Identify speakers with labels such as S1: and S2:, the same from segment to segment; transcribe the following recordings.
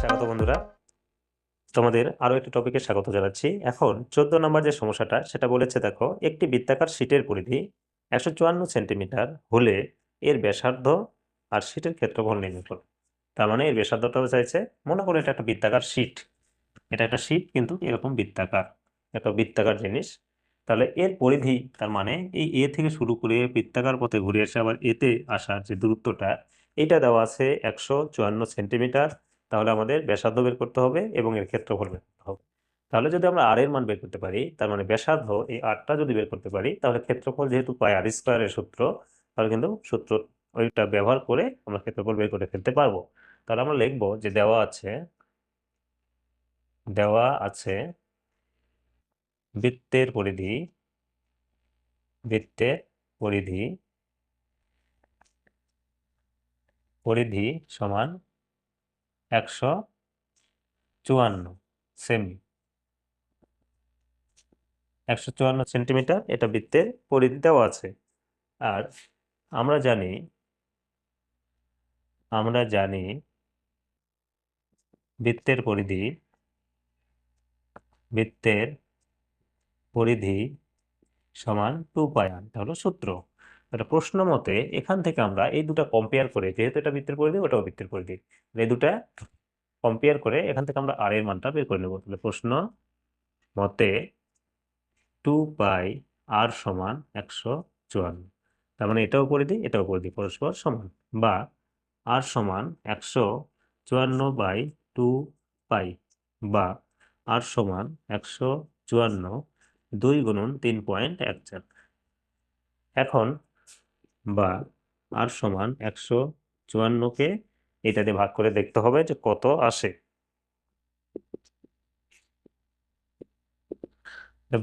S1: স্বাগত বন্ধুরা। তোমাদের আরও একটি টপিকে স্বাগত জানাচ্ছি। এখন চোদ্দ নম্বর যে সমস্যাটা, সেটা বলেছে, দেখো, একটি বৃত্তাকার শীটের পরিধি একশো চুয়ান্ন সেন্টিমিটার হলে এর ব্যাসার্ধ আর শীটের ক্ষেত্রফল নির্ণয় করো। তার মানে এর ব্যাসার্ধটা চাইছে, মনে করো এটা একটা বৃত্তাকার শীট। এটা একটা শীট, কিন্তু এরকম বৃত্তাকার। একটা বৃত্তাকার জিনিস তাহলে এর পরিধি, তার মানে এই এ থেকে শুরু করে বৃত্তাকার পথে ঘুরে এসে আবার এতে আসার যে দূরত্বটা, এটা দেওয়া আছে একশো চুয়ান্ন সেন্টিমিটার। তাহলে আমাদের ব্যাসার্ধ বের করতে হবে এবং এর ক্ষেত্রফল বের করতে হবে। তাহলে যদি আমরা আর এর মান বের করতে পারি, তার মানে ব্যাসার্ধ, এই আরটা যদি বের করতে পারি, তাহলে ক্ষেত্রফল যেহেতু পাই আর স্কোয়ারের সূত্র, তাহলে কিন্তু সূত্র ওইটা ব্যবহার করে আমরা ক্ষেত্রফল বের করে ফেলতে পারব। তাহলে আমরা লিখব যে দেওয়া আছে দেওয়া আছে বৃত্তের পরিধি বৃত্তের পরিধি পরিধি সমান একশো চুয়ান্ন সেমি। একশো চুয়ান্ন সেন্টিমিটার এটা বৃত্তের পরিধি দেওয়া আছে। আর আমরা জানি আমরা জানি বৃত্তের পরিধি, বৃত্তের পরিধি সমান টু পাই আর এটা হলো সূত্র। তাহলে প্রশ্ন মতে এখান থেকে আমরা এই দুটো কম্পেয়ার করে, যেহেতু এটা বৃত্তের পরিধি, ওটাও বৃত্তের পরিধি। এই দুটা কম্পেয়ার করে এখান থেকে আমরা আর এর মানটা বের করে নেব। তাহলে প্রশ্ন মতে টু পাই আর সমান একশো চুয়ান্ন। তার মানে এটাও পরিধি এটাও পরিধি, পরস্পর সমান। বা আর সমান একশো চুয়ান্ন বাই টু পাই বা আর সমান একশো চুয়ান্ন দুই গুণন তিন পয়েন্ট এক চার। এখন বা আর সমান একশো চুয়ান্নকে এটা দিয়ে ভাগ করে দেখতে হবে যে কত আসে।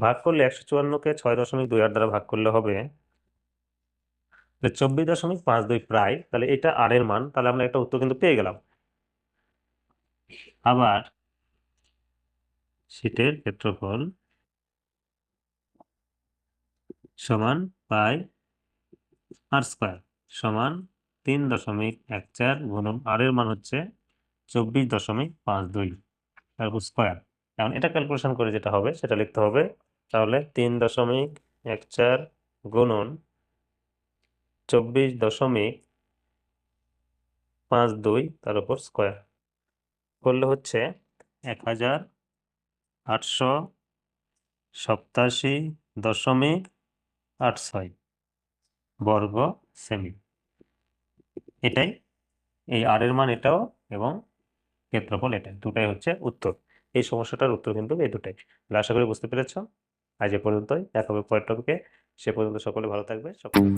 S1: ভাগ করলে একশো চুয়ান্নকে ছয় দশমিক দুই আট দ্বারা ভাগ করলে হবে চব্বিশ দশমিক পাঁচ দুই প্রায়, তাহলে এটা আর এর মান, তাহলে আমরা একটা উত্তর কিন্তু পেয়ে গেলাম। আবার শীটের ক্ষেত্রফল সমান পাই আর স্কোয়ার সমান তিন দশমিক এক চার গুণন আর এর মান হচ্ছে চব্বিশ দশমিক পাঁচ দুই তারপর স্কোয়ার এখন এটা ক্যালকুলেশন করে যেটা হবে, সেটা লিখতে হবে, তাহলে তিন দশমিক এক চার গুণন চব্বিশ দশমিক পাঁচ দুই, তার উপর স্কোয়ার করলে হচ্ছে এক হাজার আটশো সপ্তাশি দশমিক আট ছয় বর্গ সেমি। এটাই, এই আর এর মান এটাও এবং ক্ষেত্রফল এটাই, দুটাই হচ্ছে উত্তর। এই সমস্যাটার উত্তর কিন্তু এই দুটাই। আশা করি বুঝতে পেরেছ। আজ এ পর্যন্তই। দেখা হবে পরের টপিকে সে পর্যন্ত সকলে ভালো থাকবে। সকলে।